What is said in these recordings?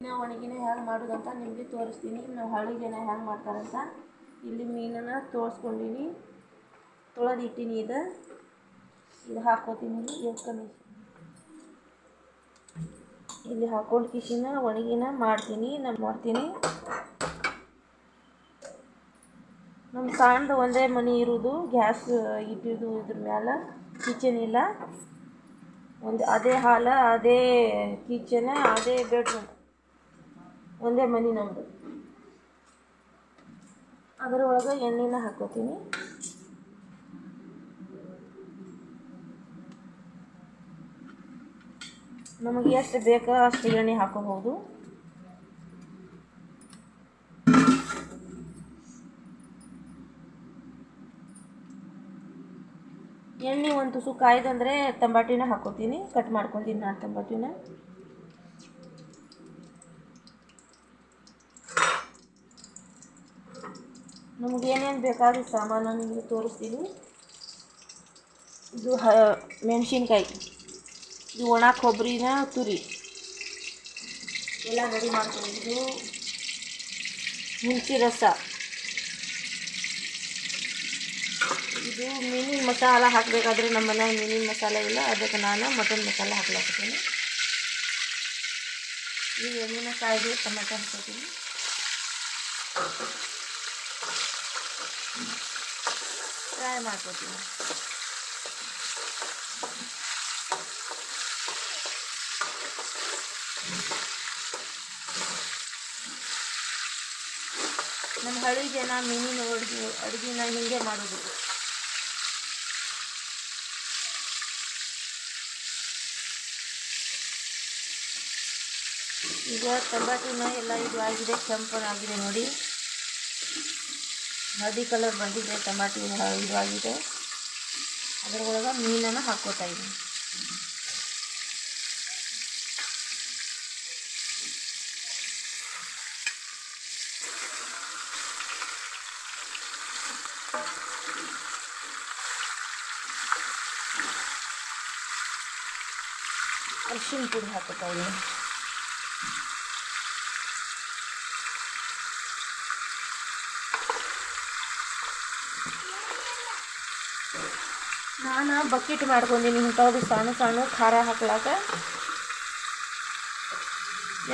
ಮೀನಿನ ಒಣಗಿನ ಹೆಂಗೆ ಮಾಡೋದಂತ ನಿಮಗೆ ತೋರಿಸ್ತೀನಿ. ನಾವು ಹಳ್ಳಿ ಜನ ಹೆಂಗೆ ಮಾಡ್ತಾರಂತ ಇಲ್ಲಿ ಮೀನನ್ನು ತೋರಿಸ್ಕೊಂಡಿನಿ. ತೊಳೆದು ಇಟ್ಟೀನಿ ಇದು. ಇದು ಹಾಕೋತೀನಿ ಎಷ್ಟು ಇಲ್ಲಿ ಹಾಕೊಂಡು ಕಿಶಿನ ಒಣಗಿನ ಮಾಡ್ತೀನಿ. ನಾನು ಮಾಡ್ತೀನಿ. ನಮ್ಮ ಸಣ್ಣದು ಒಂದೇ ಮನೆ ಇರೋದು. ಗ್ಯಾಸ್ ಇಟ್ಟಿದ್ದು ಇದ್ರ ಮ್ಯಾಲೆ. ಕಿಚನ್ ಇಲ್ಲ. ಒಂದು ಅದೇ ಹಾಲ, ಅದೇ ಕಿಚನ್, ಅದೇ ಬೆಡ್ರೂಮ್. ಒಂದೇ ಮನೆ ನಮ್ಮದು ಅದರೊಳಗೆ ಎಣ್ಣೆನ ಹಾಕೋತೀನಿ. ನಮಗೆ ಎಷ್ಟು ಬೇಕೋ ಅಷ್ಟು ಎಣ್ಣೆ ಹಾಕೋಬಹುದು. ಎಣ್ಣೆ ಒಂದು ತುಸು ಕಾಯ್ದಂದ್ರೆ ತಂಬಾಟಿನ ಹಾಕೋತೀನಿ. ಕಟ್ ಮಾಡ್ಕೊತೀನಿ ನಾನು ತಂಬಾಟಿನ. ನಮ್ಗೆ ಏನೇನು ಬೇಕಾದ ಸಾಮಾನು ನಿಮಗೆ ತೋರಿಸ್ತೀನಿ. ಇದು ಹ, ಮೆಣಸಿನ್ಕಾಯಿ, ಇದು ಒಣ ಕೊಬ್ಬರಿನ ತುರಿ. ಎಲ್ಲ ರೆಡಿ ಮಾಡ್ಕೊಂಡು ಹುಣಸಿ ರಸ. ಇದು ಮೀನಿನ ಮಸಾಲ ಹಾಕಬೇಕಾದ್ರೆ ನಮ್ಮ ಮನ್ಯಾಗ ಮೀನಿನ ಮಸಾಲೆ ಇಲ್ಲ. ಅದಕ್ಕೆ ನಾನು ಮಟನ್ ಮಸಾಲ ಹಾಕ್ಲಾಕ್ತೀನಿ. ಈ ಎಣ್ಣಿನ ಕಾಯಿಗೆ ಟೊಮೆಟೊ ಹಾಕೋತೀನಿ ಫ್ರೈ ಮಾಡ್ಕೋತೀನಿ ನಮ್ಮ ಹಳ್ಳಿ ಜನ ಮೀನಿನ ಅಡುಗೆ ಅಡುಗೆನ ಹೀಗೆ ಮಾಡೋದು. ಈಗ ಟೊಮ್ಯಾಟಿನ ಎಲ್ಲ ಇದು ಆಗಿದೆ ಕೆಂಪನಾಗಿದೆ ನೋಡಿ. ಹಳದಿ ಕಲರ್ ಬಂದಿದೆ ಟಮಾಟಿ ಇದಾಗಿದೆ. ಆಗಿದೆ ಅದರೊಳಗೆ ಮೀನನ್ನು ಹಾಕ್ಕೋತಾ ಇದ್ದೀನಿ. ಅರಿಶಿನ ಪುಡಿ ಹಾಕೋತಾ ಇದ್ದೀನಿ. ನಾನು ಬಕೆಟ್ ಮಾಡ್ಕೊಂಡೀನಿ ಇಂಥದ್ದು ಸಣ್ಣ ಸಣ್ಣ ಖಾರ ಹಾಕ್ಲಾಕ.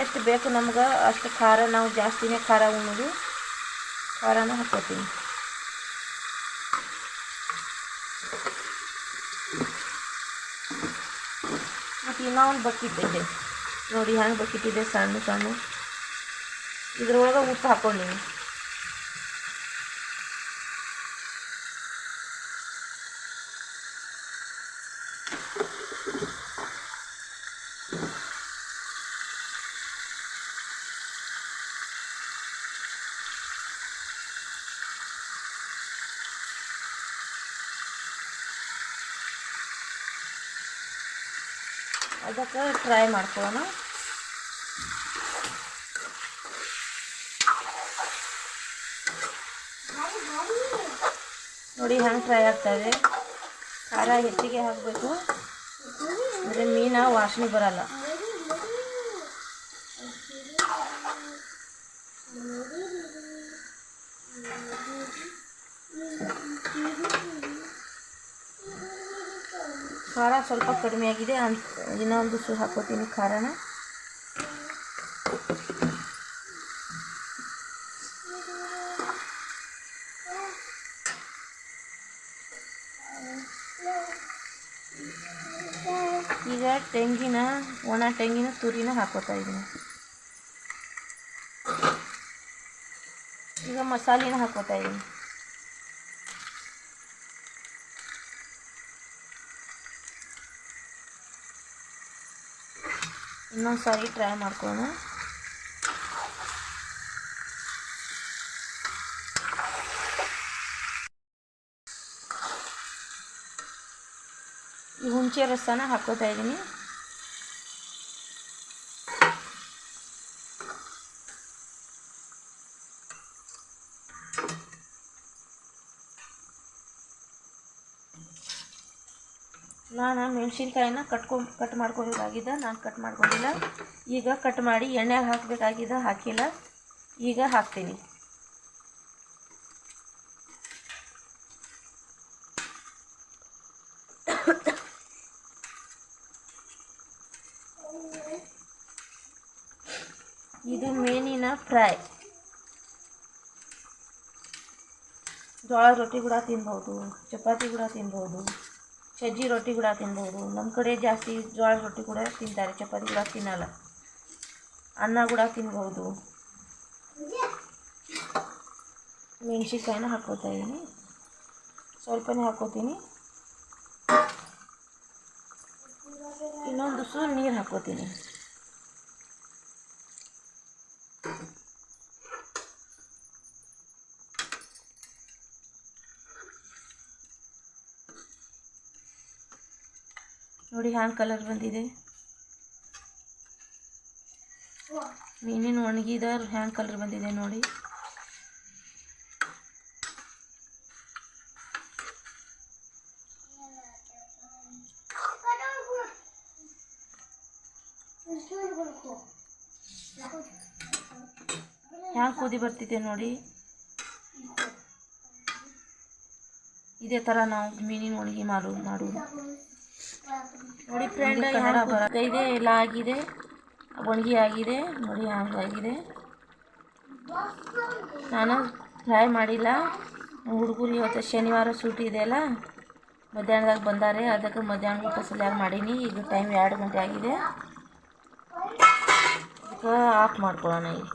ಎಷ್ಟು ಬೇಕು ನಮ್ಗೆ ಅಷ್ಟು ಖಾರ, ನಾವು ಜಾಸ್ತಿನೇ ಖಾರ ಉಣ್ಣೋದು ಖಾರನ ಹಾಕೋತೀನಿ ಮತ್ತು ಇನ್ನೂ ಒಂದು ಬಕೆಟ್ ಇದೆ. ನೋಡಿ ಹ್ಯಾಂಗೆ ಬಕೆಟ್ ಇದೆ, ಸಣ್ಣ ಸಣ್ಣ. ಇದ್ರೊಳಗೆ ಉಪ್ಪು ಹಾಕ್ಕೊಂಡೀನಿ. ಅದಕ್ಕೆ ಟ್ರೈ ಮಾಡ್ಕೊಳ್ಳೋಣ. ನೋಡಿ ಹೆಂಗೆ ಟ್ರೈ ಆಗ್ತಾಯಿದೆ ಖಾರ ಹೆಚ್ಚಿಗೆ ಹಾಕಬೇಕು. ಅಂದರೆ ಮೀನು ವಾಸನೆ ಬರಲ್ಲ. ಖಾರ ಸ್ವಲ್ಪ ಕಡಿಮೆ ಆಗಿದೆ. ಇನ್ನೊಂದು ಸು ಹಾಕೋತೀನಿ ಖಾರನ. ಈಗ ತೆಂಗಿನ, ಒಣ ತೆಂಗಿನ ತುರಿನ ಹಾಕೋತಾ ಇದ್ದೀನಿ ಈಗ ಮಸಾಲಿನ ಹಾಕೋತಾ ಇದ್ದೀನಿ ಇನ್ನೊಂದು ಸಾರಿ ಟ್ರೈ ಮಾಡ್ಕೊಳ್ಳೋಣ. ಈ ಹುಣಸೆ ರಸನ ಹಾಕೋತಾ ಇದ್ದೀನಿ. ನಾನು ಮೆಣಸಿನ್ಕಾಯಿನ ಕಟ್ಕೊ ಕಟ್ ಮಾಡ್ಕೋಬೇಕಾಗಿದ್ದ ನಾನು ಕಟ್ ಮಾಡ್ಕೊಂಡಿಲ್ಲ. ಈಗ ಕಟ್ ಮಾಡಿ ಎಣ್ಣೆಗೆ ಹಾಕಬೇಕಾಗಿದ್ದ, ಹಾಕಿಲ್ಲ. ಈಗ ಹಾಕ್ತೀನಿ. ಇದು ಮೇನಿನ ಫ್ರೈ. ಜೋಳ ರೊಟ್ಟಿ ಕೂಡ ತಿನ್ಬೋದು, ಚಪಾತಿ ಕೂಡ ತಿನ್ಬೋದು. ಸಜ್ಜಿ ರೊಟ್ಟಿ ಕೂಡ ತಿನ್ಬೋದು. ನಮ್ಮ ಕಡೆ ಜಾಸ್ತಿ ಜೋಳ ರೊಟ್ಟಿ ಕೂಡ ತಿಂತಾರೆ, ಚಪಾತಿ ಕೂಡ ತಿನ್ನಲ್ಲ. ಅನ್ನ ಕೂಡ ತಿನ್ಬೋದು. ಮೆಣಸಿನ್ಕಾಯಿನ ಹಾಕ್ಕೋತಾ ಇದ್ದೀನಿ ಸ್ವಲ್ಪನೇ ಹಾಕ್ಕೋತೀನಿ ಇನ್ನೊಂದು ಸೂರು ನೀರು ಹಾಕ್ಕೋತೀನಿ ನೋಡಿ ಹ್ಯಾಂಗೆ ಕಲರ್ ಬಂದಿದೆ. ಮೀನಿನ ಒಣಗಿದ ಹ್ಯಾಂಗೆ ಕಲರ್ ಬಂದಿದೆ ನೋಡಿ. ಹ್ಯಾಂಗೆ ಕುದಿ ಬರ್ತಿದೆ ನೋಡಿ. ಇದೇ ಥರ ನಾವು ಮೀನಿನ ಒಣಗಿ ಮಾಡು ಮಾಡೋದು ನೋಡಿ ಫ್ರೆಂಡ್ ಇದೆ, ಎಲ್ಲ ಆಗಿದೆ. ಒಣಗಿ ಆಗಿದೆ, ನೋಡಿ ಹಂಗಾಗಿದೆ ನಾನು ಫ್ರೈ ಮಾಡಿಲ್ಲ. ಹುಡುಗರು ಇವತ್ತು ಶನಿವಾರ ಸೂಟಿ ಇದೆಯಲ್ಲ ಮಧ್ಯಾಹ್ನದಾಗ ಬಂದಾರೆ, ಅದಕ್ಕೆ ಮಧ್ಯಾಹ್ನ ಊಟ ಸಲ್ಯಾಗ ಮಾಡೀನಿ. ಈಗ ಟೈಮ್ ಎರಡು ಗಂಟೆ ಆಗಿದೆ. ಅದಕ್ಕೆ ಆಫ್ ಮಾಡ್ಕೊಳ್ಳೋಣ ಈಗ.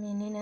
ಮೀನಿನ